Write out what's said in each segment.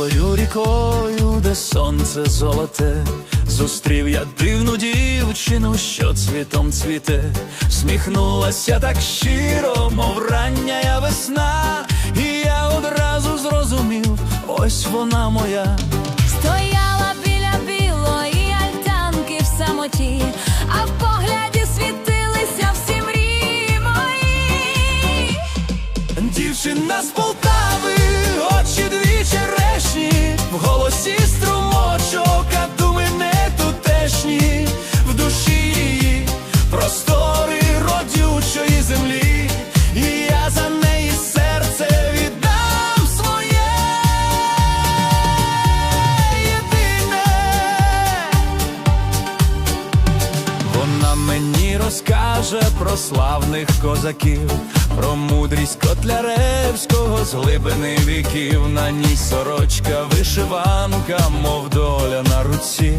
Ворсклою рікою, де сонце золоте, зустрів я дивну дівчину, що цвітом цвіте, сміхнулася так щиро, мов рання я весна, і я одразу зрозумів, ось вона моя. Стояла біля білої альтанки в самоті, а в погляді світилися всі мрії мої. Дівчина з Полтави, Вона мені розкаже про славних козаків, про мудрість Котляревського з глибини віків. На ній сорочка, вишиванка, мов доля на руці,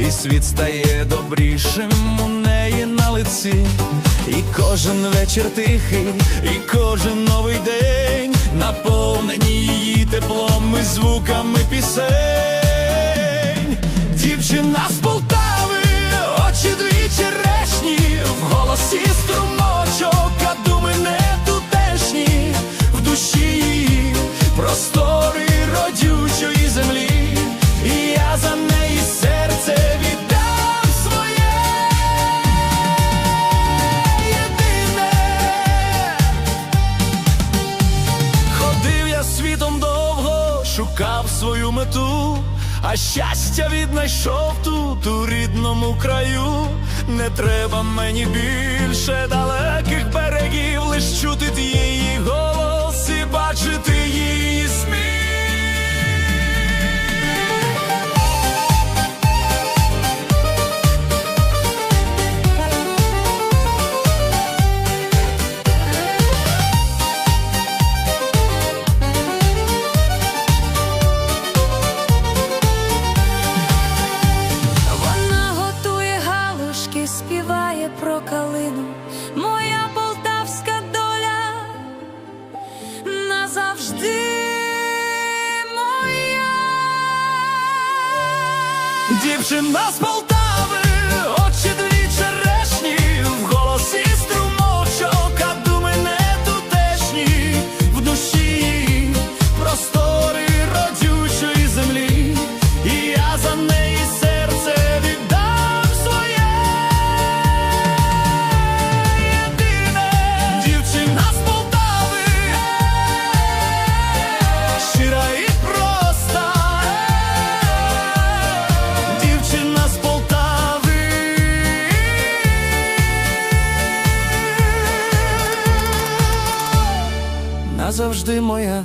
і світ стає добрішим у неї на лиці. І кожен вечір тихий, і кожен новий день наповнені її теплом і звуками пісень. Дівчина шукав свою мету, а щастя віднайшов тут у рідному краю. Не треба мені більше далеких берегів, лиш чути її Дівчина з Полтави, Назавжди моя.